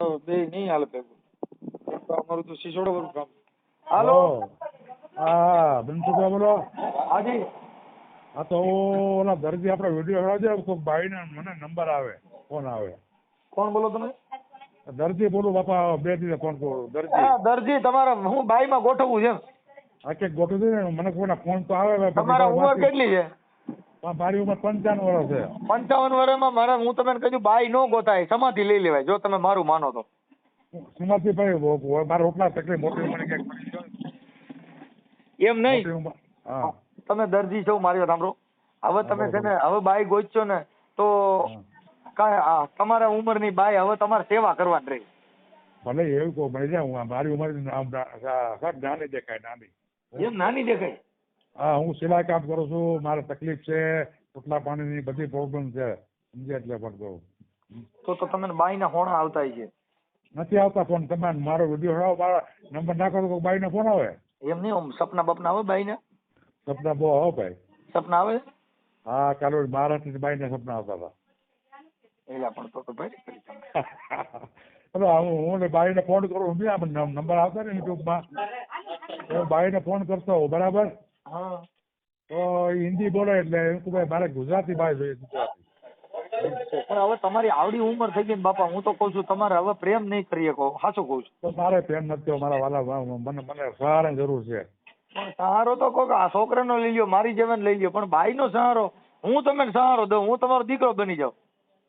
તો બે નહીં હાલે ભેગું. અમારું તો સિસોડા વાળું કામ હાલો. હા બનસુભા બોલો. હાજી. હા તો ઓલા દર્દી આપણે વીડિયો હળાવજો તો ભાઈને મને નંબર આવે ફોન આવે. કોણ બોલો તમે? દર્દી બોલો બાપા બે દિવસે ફોન કરો. દર્દી હા દરજી તમારે હું બાઈમાં ગોઠવું છે હા આ કે ગોઠવું ને મને ફોન તો આવે તમારા ઉંમર કેટલી છે? મારી ઉંમર પંચાવન વર્ષ છે. પંચાવન વર્ષમાં મારે હું તમને કહ્યું બાઈ નો ગોતાય સમાધિ લઈ લેવાય. જો તમે મારું માનો તો. સમાધિ ભાઈ મારે ઉપલા તકલીફ મોટી ઉંમર ક્યાંક. એમ નહીં? તમે દરજી છો મારી સાંભળો. હવે તમે છે ને હવે બાઈ ગોચો ને તો કાંઈ આ તમારા ઉંમરની બાઈ હવે તમારે સેવા કરવાની રહી. ભલે એવું કહો હું મારી ઉંમર નાની દેખાય નાની. એમ નાની દેખાય? હા હું સિલાઈ કામ કરું છું મારે તકલીફ છે પોટલા પાણીની બધી પ્રોબ્લેમ છે સમજ્યા એટલે પણ કહું. તો તો તમે બાઈના હોણા આવતા છે. નથી આવતા ફોન તમે મારો વીડિયો હળાવો મારા નંબર નાખો તો બાઈને ફોન આવે. એમ નહીં આમ સપના બપના આવે બાઈને? સપના બહુ આવે ભાઈ. સપના આવે? હા ચાલો મહારાષ્ટ્રની બાઈને સપના આવતા હતા. એલા પણ તો તો ભાઈ તમે. હું હું ને બાઈને ફોન કરું હું બી નંબર આવતા ને યુટ્યુબમાં. તો બાઈને ફોન કરતો હોઉં બરાબર? હા. તો હિન્દી બોલે એટલે એમ કે ભાઈ મારે ગુજરાતી ભાઈ જોઈએ ગુજરાતી. પણ હવે તમારી આવડી ઉંમર થઈ ગઈ ને બાપા હું તો કઉ છું તમારે હવે પ્રેમ નહીં કરીએ કહો. સાચું કઉ છું. તો મારે પ્રેમ નથી મારા વાલા મને મને સહારાની જરૂર છે. પણ સહારો તો કોક આ છોકરાનો લઈ લ્યો મારી જેવાને લઈ લ્યો પણ બાઈનો સહારો હું તમને સહારો દઉં હું તમારો દીકરો બની જાઉં.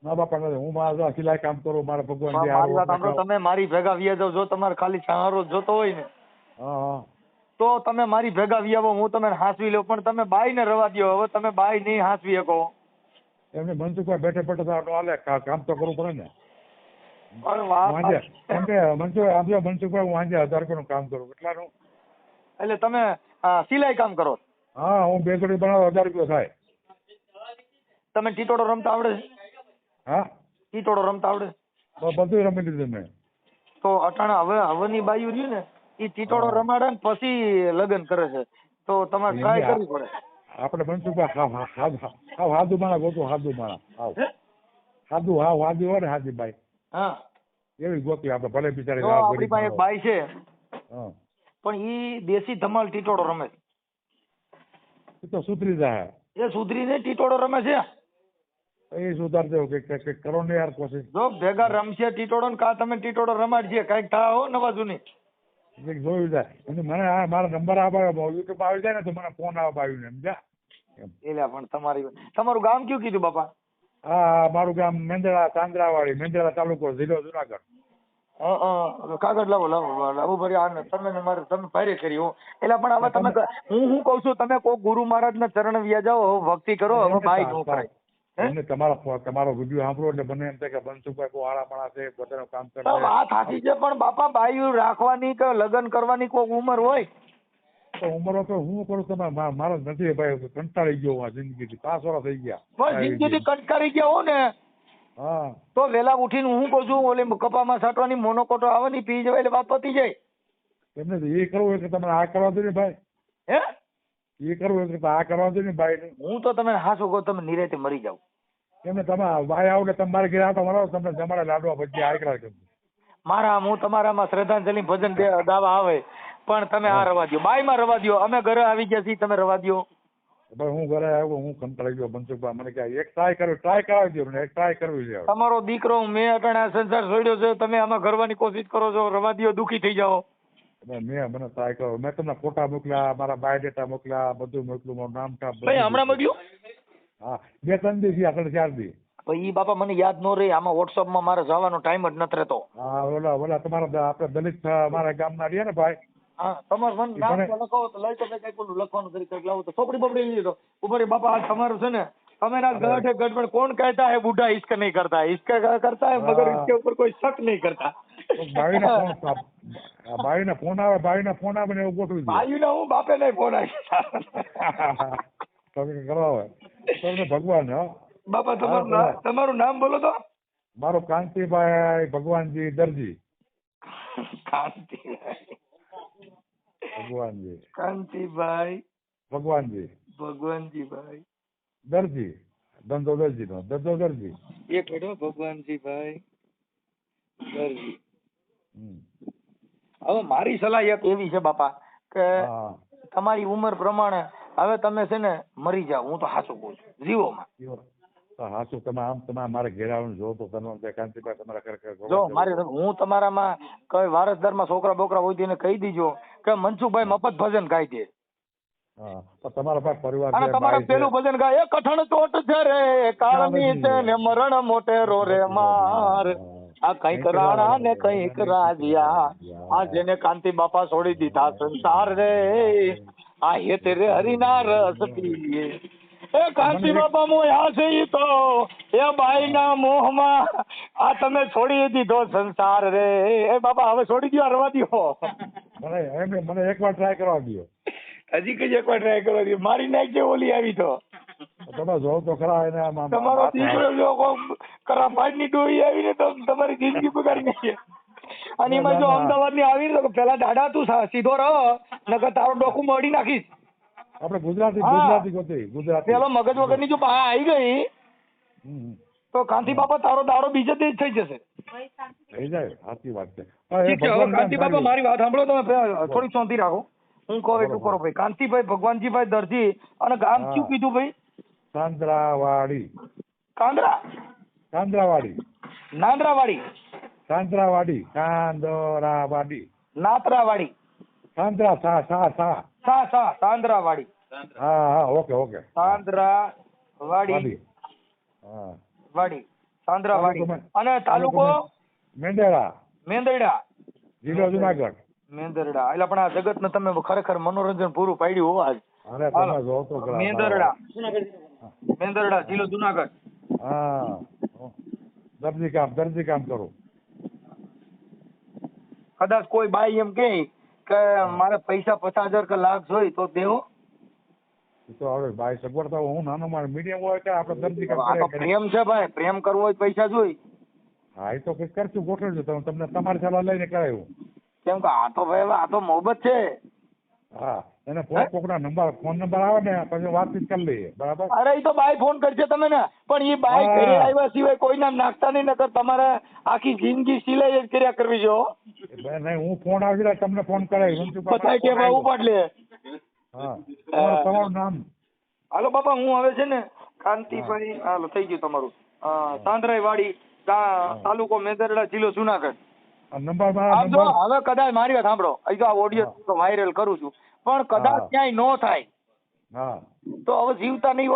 ના બાપા નથી હું મારા સિલાઈ કામ કરું મારા ભગવાન તમે મારી ભેગા વ્યાજો જો તમારે ખાલી સહારો જોતો હોય ને. હા હા. તો તમે મારી ભેગા વિયાવો હું તમને હાંસવી લઉં પણ તમે બાઈને રવા દ્યો હવે તમે બાઈ નહીં હાંસવી શકો. એમને મનસુખભાઈ બેઠે બેઠે તો હાલે કામ તો કરવું પડે ને. મનસુખભાઈ મનસુખભાઈ હું આજે હજાર રૂપિયાનું કામ કરું. કેટલાનું? એટલે તમે સિલાઈ કામ કરો. હા હું બે જોડી બનાવું હજાર રૂપિયા થાય. તમે ટીટોડો રમતા આવડે હા? ટીટોડો રમતા આવડે તો બધું રમી લીધું મેં. તો અટાણા હવે હવેની બાયું રહ્યું ને? એ ટીટોડો રમાડે ને પછી લગ્ન કરે છે. તો તમારે ટ્રાય કરવી પડે. આપણે મનસુખભાઈ હાવ હાવ હાદુ માણા ગોતું હાદુ માણા હાવ હાદુ હાવ હાદુ હોય ને હાદીભાઈ હા. એવી ગોતી આપણે ભલે બિચારી આપણી પાસે એક બાઈ છે પણ ઈ દેશી ધમાલ ટીટોડો રમે છે. એ તો સુધરી જાય. એ સુધરીને ટીટોડો રમે છે. એ સુધાર દેવો કે કે- કે કરો ને યાર કોશિશ. જો ભેગા રમશે ટીટોડો ને કા તમે ટીટોડો રમાડજે કંઈક થા હો નવા જૂની. જોયું જાય. અને મને આ મારા નંબર આવે યુટ્યુબ આવી જાય ને તો મને ફોન આવે આવ્યું સમજ્યા એટલે પણ તમારી તમારું ગામ કયું કીધું બાપા? હા મારું ગામ મેંદરા તાંદરાવાડી મેંદરા તાલુકો જિલ્લો જુનાગઢ. કાગળ લાવો લાવો લાવો ભરી આ ને તમે ને મારે તમે ભારે કરી હો. એટલે પણ હવે તમે હું હું કહું છું તમે કોઈ ગુરુ મહારાજ ના ચરણ વ્યા જાઓ ભક્તિ કરો હવે બાઈ નો કરાય. હે? એમને તમારો તમારો વીડિયો સાંભળો એટલે મને એમ થાય કે બનસુભાઈ કોઈ આળા માણસ છે પોતાનું કામ કરે. વાત સાચી છે પણ બાપા ભાઈ રાખવાની કે લગ્ન કરવાની કોઈ ઉંમર હોય? તો ઉંમરો તો હું કરું તમે મારો નથી ભાઈ કંટાળી ગયો આ જિંદગીથી. પાંચ વર્ષ થઈ ગયા. પણ જિંદગીથી કંટાળી ગયા હો ને. હા. તો વેલા ઉઠીને હું કહું છું ઓલી કપામાં સાટવાની મોનોકોટો આવવાની પી જવાય એટલે બાપ પતી જાય. એમને એ કરવું હોય કે તમારે આ કરવા દે ને ભાઈ? હે? એ કરવું હોય કે આ કરવા દો ને ભાઈ? હું તો તમે હાસો કહો તમે નિરેતે મરી જાવ એમને તમે ભાઈ આવો એટલે તમારે ઘેર આવતા મળો તમને જમાડે લાડવા ભજી આકરા કે મારા હું તમારામાં શ્રદ્ધાંજલિ ભજન દાવા આવે પણ તમે આ રવા દ્યો. બાઈમાં રવા દો અમે ઘરે આવી ગયા છીએ તમે રવા દો ભાઈ હું ઘરે આવ્યો હું કંટાળી ગયો મનસુખભાઈ મને કહે એક ટ્રાય કરો ટ્રાય કરાવી દો મને એક ટ્રાય કરવી છે તમારો દીકરો મેં અટાણે આ સંસાર છોડ્યો છે તમે આમાં કરવાની કોશિશ કરો છો રવા દો દુખી થઈ જાઓ. મેં મને ટ્રાય કરો. મેં તમને ફોટા મોકલ્યા મારા બાયોડેટા મોકલ્યા બધું મોકલું મારું નામ ટાપ હમણાં મોકલ્યું? હા બે ત્રણ દિવસ આગળ ચાર દી પણ ઈ બાપા મને યાદ નો રહી આમાં વોટ્સઅપમાં મારે જવાનો ટાઈમ જ નથી રહેતો. હા ઓલા ઓલા તમારા આપણે દલિત મારા ગામના રહ્યા ને ભાઈ? હા લખવાનું કરી બપડી લીધો. આ તમારું છે ને તમે ના ગઢ ગઢ કોણ કહેતા બુઢા ઈશ્ક નહીં કરતા. ઈશ્ક કરતા મગર ઈશ્કે ઉપર કોઈ શક નહીં કરતા. ભાઈ ના ફોન આવે ભાઈ ના ફોન આવે ને એવું ગોઠવી ભાઈ ને હું બાપે નહીં ફોન આવી તમે કરવા તમને ભગવાન હા. બાપા તમારું નામ તમારું નામ બોલો તો. મારો કાંતિભાઈ ભગવાનજી દરજી. કાંતિ ભગવાનજી. કાંતિભાઈ. ભગવાનજી. ભગવાનજીભાઈ. દરજી. ધંધો દરજી નો ધંધો દરજી. એક મિનિટ હો, ભગવાનજીભાઈ. દરજી. હવે મારી સલાહ એક એવી છે બાપા કે તમારી ઉંમર પ્રમાણે હવે તમે છે ને મરી જાઓ હું તો સાચું કહું છું. જીવોમાં. તો તમે આમ તમે મારે ઘેર જો તો તમે કાંતિભાઈ તમારા ઘરે ઘરે જો મારે. હું તમારામાં કઈ વારસદારમાં છોકરા બોકરા હોય તેને કહી દીજો કે મનસુખભાઈ મફત ભજન ગાય છે તમારા પાસે પરિવાર અને તમારા પેલું ભજન ગાય એ કઠણ ચોટ છે રે કાળની છે ને મરણ મોટેરો રે માર. આ કંઈક રાણા ને કંઈક રાજ્યા આ જેને કાંતિ બાપા છોડી દીધા સંસાર રે. આ હેત રે હરિના રસ પીએ એ કાંતિ બાપા મોયા છે ઈ તો. એ બાઈના મોહમાં આ તમે છોડી દીધો સંસાર રે. એ બાપા હવે છોડી દ્યો રવા દો મને મને એકવાર ટ્રાય કરવા દો હજી કઈ એકવાર ટ્રાય કરવા દો મારી નાખજે ઓલી આવી તો. તમે જો તો ખરા એને આમ તમારો દીકરો જો કોક કરાપાટની ડોહી આવીને તો તમારી જિંદગી બગાડી નાખે. અને એમાં જો. અમદાવાદની. આવી તો પેલા દાડા તું સીધો રહો નકર તારો ડોકુ મળી નાખીશ. આપણે ગુજરાતી ગુજરાતી ગોતી ગુજરાતી. પેલો મગજ વગરની જો બા આવી ગઈ તો કાંતિ બાપા તારો દાડો બીજે દે થઈ જશે. થઈ જાય સાચી વાત છે. ઠીક છે હવે કાંતિ બાપા મારી વાત સાંભળો તમે થોડી શાંતિ રાખો. હું કહું એટલું કરો ભાઈ. કાંતિભાઈ ભગવાનજીભાઈ દરજી અને ગામ. શું કીધું ભાઈ? કાંદરાવાડી. કાંદરા? કાંદરાવાડી. નાંદરાવાડી. કાંદરાવાડી કાંદરાવાડી નાતરાવાડી. કાંદરા સા સા સા. સા સા સાંદરાવાડી. હા હા ઓકે ઓકે. સાંદરાવાડી. વાડી. હા. વાડી. સાંદરાવાડી. અને તાલુકો? મેંદરડા મેંદરડા જિલ્લો જુનાગઢ. મેંદરડા એટલે પણ આ જગત ને તમે ખરેખર મનોરંજન પૂરું પાડ્યું હોવા જ અરે તમે જો તો મેંદરડા મેંદરડા જિલ્લો જુનાગઢ. હા. દરજી કામ દરજી કામ કરું. કદાચ કોઈ બાઈ એમ કે કે મારે પૈસા પચાસ હજાર કે લાખ જોઈ તો દેવો. તો હવે ભાઈ સગવડ તો હું નાનો મારે મીડિયમ હોય કે આપણે દરજી કામ પ્રેમ છે ભાઈ પ્રેમ કરવો હોય પૈસા જોઈ. હા એ તો કઈ કરશું ગોઠવજો. તમે તમને તમારી સલાહ લઈને કરાયું કેમ કે આ તો ભાઈ આ તો મોહબત છે. હા. એને કોકના નંબર ફોન નંબર આવે ને પછી વાતચીત કરી લઈએ. બરાબર? અરે એ તો બાય ફોન કરશે તમે ને. પણ એ બાય ઘરે આવ્યા સિવાય કોઈ નામ નાખતા નહીં નકર તમારે આખી જિંદગી સિલાઈ જ કર્યા કરવી જો નહીં હું ફોન આવી જાય તમને ફોન કરાય. બધાય કે ભાઈ ઉપાડ લે હા. તમારું નામ? હાલો બાપા હું હવે છે ને કાંતિભાઈ હાલો થઈ ગયું તમારું. સાંદરાઈ વાડી તાલુકો મેદરડા જિલ્લો જુનાગઢ. નંબર હવે કદાચ મારી વાત સાંભળો. અહીં તો આ ઓડિયો વાયરલ કરું છું. પણ કદાચ ક્યાંય નો થાય. હા. તો હવે જીવતા નહીં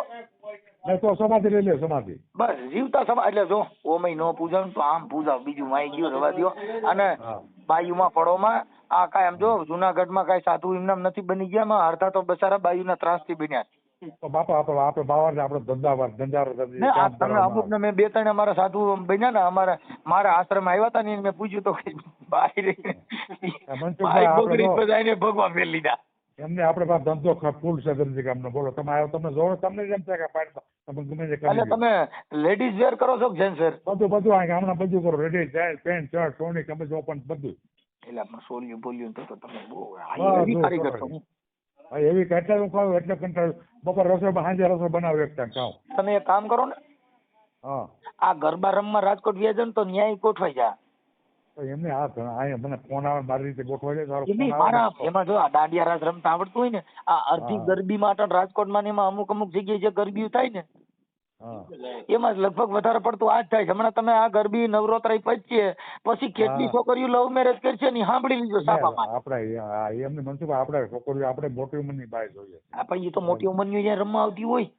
તો સમાધિ લઈ લે સમાધિ. બસ જીવતા સમા એટલે જો ઓમય નો પૂજાવ તો આમ પૂજાવ બીજું માઈ ગયું રવા દો અને બાયુમાં ફળોમાં આ કાંઈ આમ જો જુનાગઢમાં કાંઈ સાધુ એમનામ નથી બની ગયા માં અડધા તો બસારા બાયુના ત્રાસથી બન્યા બાપા આપણે આપણે બાવર આપણે ધંધાવાર ધંધારો ધંધી ને આ કામ તમે અમુક ને મેં બે ત્રણ અમારા સાધુ બન્યા ને અમારા મારા આશ્રમ આવ્યા હતા ને મેં પૂછ્યું તો કે બાઈ રે મનસુખભાઈ, બાઈ આપણે બગડી તો- બધા એને ભગવા ફેર લીધા. એમને આપણે પાસે ધંધો ફૂલ છે ધંધી કામનો બોલો. તમે આવ્યો તમને જોવો તમને જેમ છે કે તમે ગમે તે એટલે તમે લેડીઝ વેર કરો છો કે જેન્ટ્સ વેર બધું બધું આ હમણાં બધું કરો. રેડી જાય પેન્ટ શર્ટ સોની તમે જો પણ બધું. એટલે સોલ્યું બોલ્યું તો તમે બહુ આ હા, એવી કેટલા. હું. ખાઉં એટલે કંટાળ બપોર રસોઈ સાંજે રસોઈ બનાવી એક ટાઈમ ખાઉં તમે એક કામ કરો ને. હા. આ ગરબા રમવા રાજકોટ ને તો ન્યાય ગોઠવાઈ જા તો એમને આ અહીંયા મને ફોન આવે મારી રીતે ગોઠવાઈ જાય તારો ફોન આવે એમાં જો આ દાંડિયા રાસ રમતા આવડતું હોય ને આ અર્ધી ગરબી માટે રાજકોટમાં ને એમાં અમુક અમુક જગ્યાએ જે ગરબી થાય ને એમાં લગભગ વધારે પડતું આ જ થાય છે. હમણાં તમે આ ગરબી નવરાત્રી પચીએ પછી કેટલી છોકરીઓ લવ મેરેજ કરશે ને સાંભળી લીધો સાપામાં આપણે એમને મનસુખ આપણે છોકરીઓ આપણે મોટી ઉંમરની બાય જોઈએ. આપણે તો મોટી ઉંમરની જ્યાં રમવા આવતી હોય.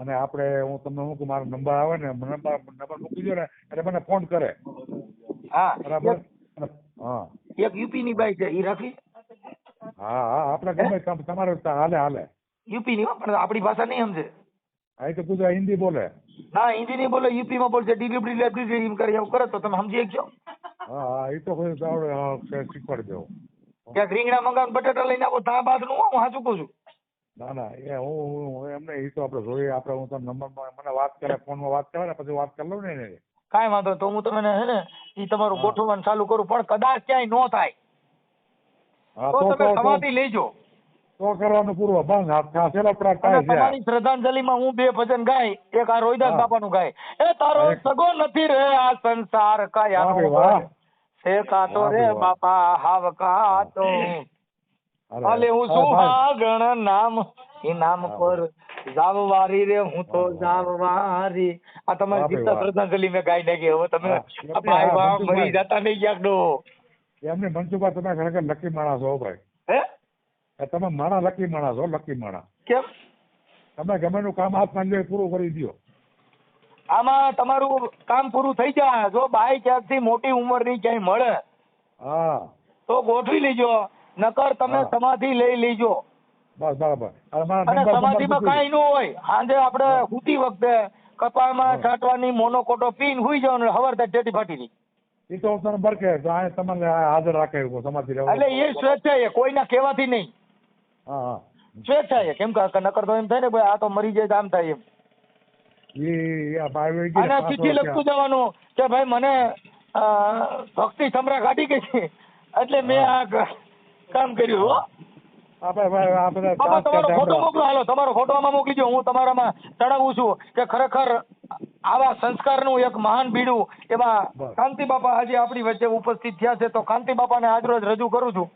અને આપણે હું તમને હું મારો નંબર આવે ને નંબર નંબર મૂકી દો ને એટલે મને ફોન કરે. હા બરાબર? હા. એક યુપી ની બાઈ છે ઈ રાખી. હા હા આપણે ગમે તમ- તમારે હાલે હાલે. યુપી ની પણ આપણી ભાષા નહીં સમજે. આ તો ગુજરાત હિન્દી બોલે. ના હિન્દી નહીં બોલે યુપી માં બોલશે ડિલિવરી લેબરી એમ કરી એવું કરે તો તમે સમજી શકશો હા હા એ તો કોઈ આવડે હા, શીખવાડી દેવો. ક્યાંક રીંગણા મંગાવ બટાટા લઈને આવો તા બાદનું હું સાચું કહું છું. ના ના એ હું હું- હું એમને એ તો આપણે જોઈએ આપણે હું તમને નંબરમાં મને વાત કરે ફોનમાં વાત કરે ને પછી વાત કરી લઉં ને એને. કાંઈ વાંધો તો હું તમને હે ને ઈ તમારું ગોઠવવાનું ચાલુ કરું પણ કદાચ ક્યાંય નો થાય. હા તો તમે સમાધિ લેજો. તો કરવાનું પૂરું. બંધ. હાથ છેલ્લો છે. તમારી શ્રદ્ધાંજલિમાં હું બે ભજન ગાય. એક આ રોહિદાસ બાપાનું ગાય. એ તારો સગો નથી રે આ સંસાર વાહ કયા છે કાતો રે બાપા હાવ કાતો. અલે હું સુહાગણ નામ એ નામ પર જાવવારી રે હું તો જાવવારી. આ તમારી ગીતા શ્રદ્ધાંજલિ મેં ગાઈ નાખી. હવે તમે ભાઈ ભાવ મરી જતા નહીં ક્યાંક એમને મનસુખભાઈ તમે ખરેખર લકી માણસ હો ભાઈ. હે? તમે માણા લકી માણા છો લકી માણા કેમ? તમે ગમે નું કામ હાથ એ પૂરું કરી દ્યો. આમાં તમારું કામ પૂરું થઈ જાય. જો બાઈ ક્યાંકથી મોટી ઉંમરની ક્યાંય મળે હા. તો ગોઠવી લેજો. નકર તમે સમાધિ લઈ લેજો. બસ બરાબર. અને સમાધિમાં કાંઈ ન હોય. સાંજે આપણે સૂતી વખતે કપાળમાં હા. છાંટવાની મોનોકોટો પીન હુઈ જવાનું હવાર થાય ટેટી ફાટી રહી એ તો તમને બરકે તમને હાજર રાખે સમાધિ એટલે એ સ્વેચ્છાએ કોઈના કહેવાથી નહીં. હા થાય સ્વેચ્છાએ કેમ કે નકર તો એમ થાય ને ભાઈ આ તો મરી જાય આમ થાય એમ. અને ચિઠ્ઠી લખતું જવાનું કે ભાઈ મને ભક્તિ સમરા કાઢી ગઈ છે. એટલે મેં આ કામ કર્યું હો. તમારો ફોટો મોકલો હાલો તમારો ફોટો આમાં મોકલી દો હું તમારામાં ચડાવું છું કે ખરેખર આવા સંસ્કારનું એક મહાન બીડું એમાં કાંતિ બાપા આજે આપણી વચ્ચે ઉપસ્થિત થયા છે. તો કાંતિ બાપાને આજરોજ રજૂ કરું છું.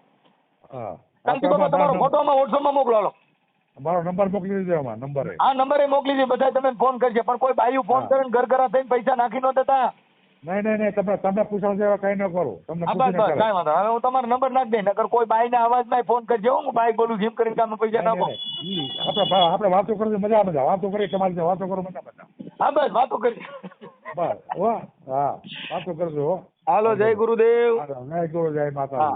કાંતિ બાબા તમારો ફોટો આમાં વોટ્સઅપમાં મોકલાવો મારો નંબર મોકલી દેજો એમાં નંબર. આ નંબરે મોકલી દે બધા તમે ફોન કરજે પણ કોઈ બાયું ફોન કરે ને ઘરઘરા થઈને પૈસા નાખી ન દેતા. નહીં નહીં નહીં તમે તમને પૂછો જેવા કઈ ન કરો. તમને બસ બસ. કાંઈ વાંધો હવે હું તમારો નંબર નાખી દઈ નકર કોઈ બાઈના અવાજમાં ફોન કરજો હું બાઈ બોલું જેમ કરીને તમે પૈસા નાખો. આપડે. આપણે આપણે વાતો કરજો મજા મજા. વાતો કરી તમારી વાતો કરો મજા મજા. હા બસ વાતો કરી બસ હો હા વાતો કરજો હો. હાલો જય ગુરુદેવ. જય ગુરુ જય હા.